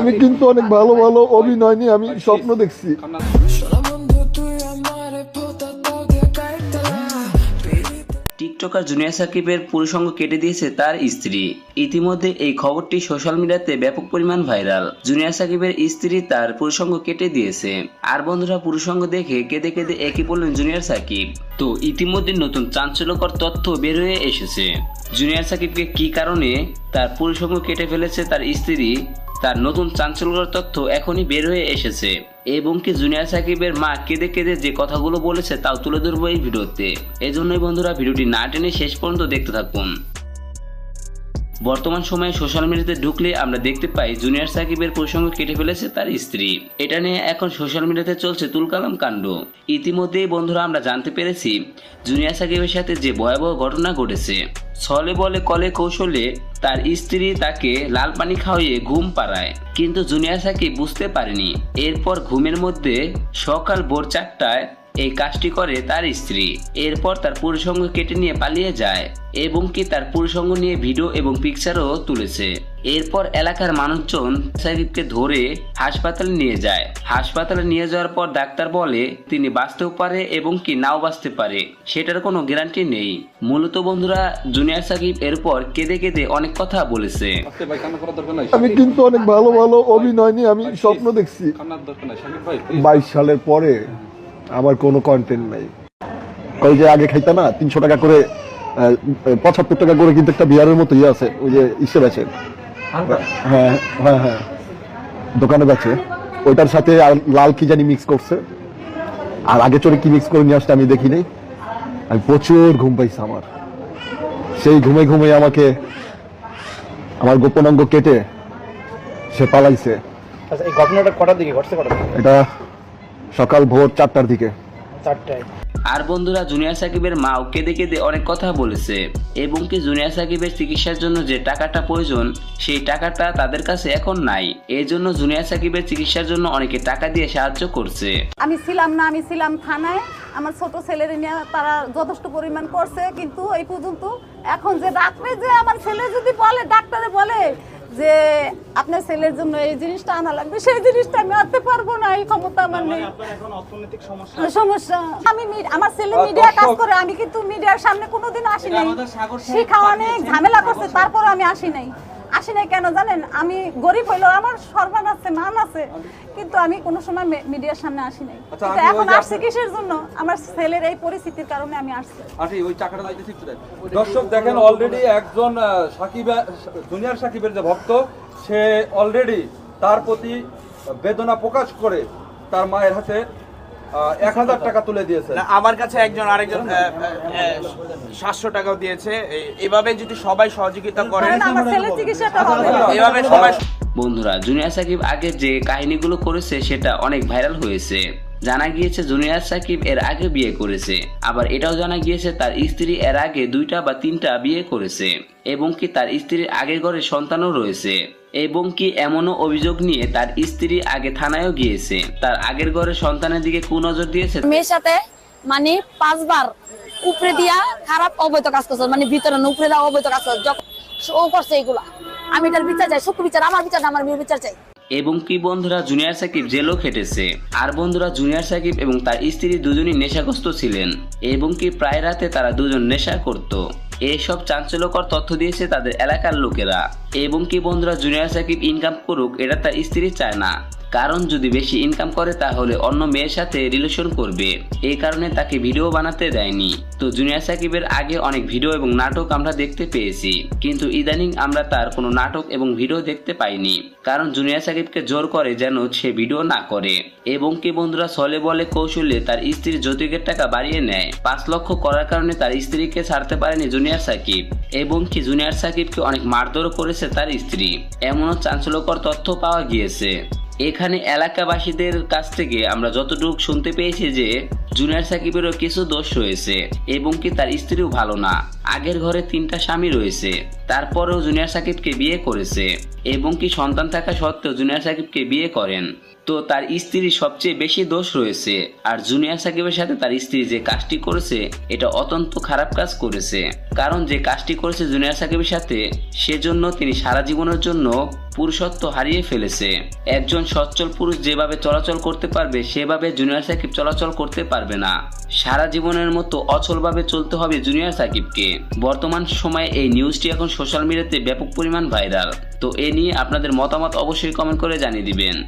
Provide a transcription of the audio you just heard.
আমি কিন্তু অনেক ভালো ভালো অভিনয় নিয়ে আমি স্বপ্ন দেখছি। টিকটকার সাকিবের পুরুষঙ্গ কেটে দিয়েছে তার স্ত্রী। ইতিমধ্যে এই খবরটি সোশ্যাল মিডিয়াতে ব্যাপক পরিমাণ ভাইরাল। সাকিবের স্ত্রী তার পুরুষঙ্গ কেটে দিয়েছে। আর বন্ধুরা পুরুষঙ্গ দেখে কেঁদে কেঁদে একই বললেন জুনিয়র সাকিব। তো ইতিমধ্যে নতুন চাঞ্চল্যকর তথ্য বের হয়ে এসেছে। জুনিয়র সাকিবকে কি কারণে তার পুরুষঙ্গ কেটে ফেলেছে তার স্ত্রী? তার নতুন চাঞ্চল্যকর তথ্য এখনই বের হয়ে এসেছে। এবং কি জুনিয়র সাকিবের মা কেঁদে কেঁদে যে কথাগুলো বলেছে তাও তুলে ধরবো এই ভিডিওতে। এজন্যই বন্ধুরা ভিডিওটি না টেনে শেষ পর্যন্ত দেখতে থাকুন। বর্তমান সময়ে সোশ্যাল মিডিয়াতে ঢুকলে আমরা দেখতে পাই জুনিয়র সাকিবের প্রসঙ্গ কেটে ফেলেছে তার স্ত্রী। এটা নিয়ে এখন সোশ্যাল মিডিয়াতে চলছে তুলকালাম কাণ্ড। ইতিমধ্যেই বন্ধুরা আমরা জানতে পেরেছি, জুনিয়র সাকিবের সাথে যে ভয়াবহ ঘটনা ঘটেছে। ছলে বলে কলে কৌশলে তার স্ত্রী তাকে লাল পানি খাওয়িয়ে ঘুম পাড়ায়। কিন্তু জুনিয়র সাকিব বুঝতে পারেনি। এরপর ঘুমের মধ্যে সকাল ভোর চারটায় এই কাজটি করে তার স্ত্রী। এরপর তার পুরুষঙ্গ কেটে নিয়ে পালিয়ে যায় এবং কি তার পুরুষঙ্গ নিয়ে ভিডিও এবং পিকচারও তুলেছে। এরপর এলাকার মানুষজন সাকিবকে ধরে হাসপাতালে নিয়ে যায়। হাসপাতালে নিয়ে যাওয়ার পর ডাক্তার বলে তিনি বাঁচতেও পারে এবং কি নাও বাঁচতে পারে। সেটার কোনো গ্যারান্টি নেই। মূলত বন্ধুরা জুনিয়র সাকিব এরপর কেঁদে কেঁদে অনেক কথা বলেছে। আমি কিন্তু অনেক ভালো ভালো অভিনয় নিয়ে আমি স্বপ্ন দেখছি। বাইশ সালের পরে আমার কোনো কন্টেন্ট নাই। যে আগে খাইতা না তিনশো টাকা করে পঁচাত্তর টাকা করে কিন্তু একটা বিয়ারের মতো ইয়ে আছে ওই যে ইসে বেচে। হ্যাঁ হ্যাঁ হ্যাঁ। দোকানে বেচে। ওইটার সাথে লাল কি জানি মিক্স করছে। আর আগে চড়ে কি মিক্স করে নিয়ে আসতে আমি দেখি নাই। আমি প্রচুর ঘুম পাইছি আমার। সেই ঘুমে ঘুমে আমাকে আমার গোপন অঙ্গ কেটে সে পালাইছে। আচ্ছা এই ঘটনাটা কটার দিকে? ঘটছে কটার এটা সকাল ভোর চারটার দিকে। চারটায়। আর বন্ধুরা জুনিয়র সাকিবের মাও কেঁদে কেঁদে অনেক কথা বলেছে। এবং কি জুনিয়র সাকিবের চিকিৎসার জন্য যে টাকাটা প্রয়োজন সেই টাকাটা তাদের কাছে এখন নাই। এই জন্য জুনিয়র সাকিবের চিকিৎসার জন্য অনেকে টাকা দিয়ে সাহায্য করছে। আমি ছিলাম না আমি ছিলাম থানায়। আমার ছোট ছেলের নিয়ে তারা যথেষ্ট পরিমাণ করছে কিন্তু এই পর্যন্ত এখন যে রাত্রে যে আমার ছেলে যদি বলে ডাক্তারে বলে যে আপনার ছেলের জন্য এই জিনিসটা আনা লাগবে সেই জিনিসটা আমি আনতে পারব না এই ক্ষমতা আমার নেই। সমস্যা সমস্যা। আমি আমার ছেলে মিডিয়া কাজ করে আমি কিন্তু মিডিয়ার সামনে কোনোদিন আসি নাই। শিখা অনেক ঝামেলা করছে তারপর আমি আসি নাই। আসি নাই কেন জানেন? আমি গরিব হইলেও আমার সর্বান আছে মান আছে। কিন্তু আমি কোনো সময় মিডিয়ার সামনে আসি নাই। আচ্ছা, কিন্তু এখন আসছি কিসের জন্য? আমার ছেলের এই পরিস্থিতির কারণে আমি আসছি। আন্টি ওই টাকাটা দিতেছি একটু দর্শক দেখেন অলরেডি একজন সাকিব জুনিয়র সাকিবের যে ভক্ত সে অলরেডি তার প্রতি বেদনা প্রকাশ করে তার মায়ের হাতে এক হাজার টাকা তুলে দিয়েছে। না, আমার কাছে একজন আরেকজন সাতশো টাকাও দিয়েছে। এভাবে যদি সবাই সহযোগিতা করে ছেলের চিকিৎসাটা হবে। এভাবে সবাই বন্ধুরা জুনিয়র সাকিব আগে যে কাহিনীগুলো করেছে সেটা অনেক ভাইরাল হয়েছে। জানা গিয়েছে জুনিয়র সাকিব এর আগে বিয়ে করেছে। আবার এটাও জানা গিয়েছে তার স্ত্রী এর আগে দুইটা বা তিনটা বিয়ে করেছে এবং কি তার স্ত্রীর আগের ঘরে সন্তানও রয়েছে এবং কি এমনও অভিযোগ নিয়ে তার স্ত্রী আগে থানায়ও গিয়েছে। তার আগের ঘরে সন্তানের দিকে কুনজর দিয়েছে। মেয়ের সাথে মানে পাঁচবার উপরে দিয়া খারাপ অবৈধ কাজ করছে মানে ভিতরে উপরে দেওয়া অবৈধ কাজ করছে। ও করছে এগুলা, আমি এটার বিচার চাই শুক্র বিচার, আমার বিচার আমার মেয়ের বিচার চাই। এবং কি বন্ধুরা, জুনিয়র সাকিব জেলও খেটেছে। আর বন্ধুরা, জুনিয়র সাকিব এবং তার স্ত্রী দুজনই নেশাগ্রস্ত ছিলেন এবং কি প্রায় রাতে তারা দুজন নেশা করত। এসব চাঞ্চল্যকর তথ্য দিয়েছে তাদের এলাকার লোকেরা। এবং কি বন্ধুরা, জুনিয়র সাকিব ইনকাম করুক, এটা তার স্ত্রী চায় না। কারণ যদি বেশি ইনকাম করে, তাহলে অন্য মেয়ের সাথে রিলেশন করবে। এই কারণে তাকে ভিডিও বানাতে দেয়নি। তো জুনিয়র সাকিবের আগে অনেক ভিডিও এবং নাটক আমরা দেখতে পেয়েছি। কিন্তু ইদানিং আমরা তার কোনো নাটক এবং ভিডিও দেখতে পাইনি। কারণ জুনিয়র সাকিবকে জোর করে যেন সে ভিডিও না করে। এবং কি বন্ধুরা, সলে বলে কৌশলে তার স্ত্রীর যৌতুকের টাকা বাড়িয়ে নেয়। পাঁচ লক্ষ করার কারণে তার স্ত্রীকে ছাড়তে পারেনি জুনিয়র সাকিব। এবং কি জুনিয়র সাকিবকে অনেক মারধরও করেছে তার স্ত্রী। এমনও চাঞ্চল্যকর তথ্য পাওয়া গিয়েছে। এখানে এলাকাবাসীদের কাছ থেকে আমরা যতটুকু শুনতে পেয়েছি যে জুনিয়র সাকিবেরও কিছু দোষ রয়েছে এবং কি তার স্ত্রীও ভালো না। আগের ঘরে তিনটা স্বামী রয়েছে, তারপরেও জুনিয়র সাকিবকে বিয়ে করেছে এবং কি সন্তান থাকা সত্ত্বেও জুনিয়র সাকিবকে বিয়ে করেন। তো তার স্ত্রীর সবচেয়ে বেশি দোষ রয়েছে আর জুনিয়র সাকিবের সাথে তার স্ত্রী যে কাজটি করেছে, এটা অত্যন্ত খারাপ কাজ করেছে। কারণ যে কাজটি করেছে জুনিয়র সাকিবের সাথে, সেজন্য তিনি সারা জীবনের জন্য পুরুষত্ব হারিয়ে ফেলেছে। একজন সচ্ছল পুরুষ যেভাবে চলাচল করতে পারবে, সেভাবে জুনিয়র সাকিব চলাচল করতে পারবে না। সারা জীবনের মতো অচলভাবে চলতে হবে জুনিয়র সাকিবকে। বর্তমান সময়ে এই নিউজটি এখন সোশ্যাল মিডিয়াতে ব্যাপক পরিমাণ ভাইরাল তো এ নিয়ে আপনাদের মতামত অবশ্যই কমেন্ট করে জানিয়ে দিবেন।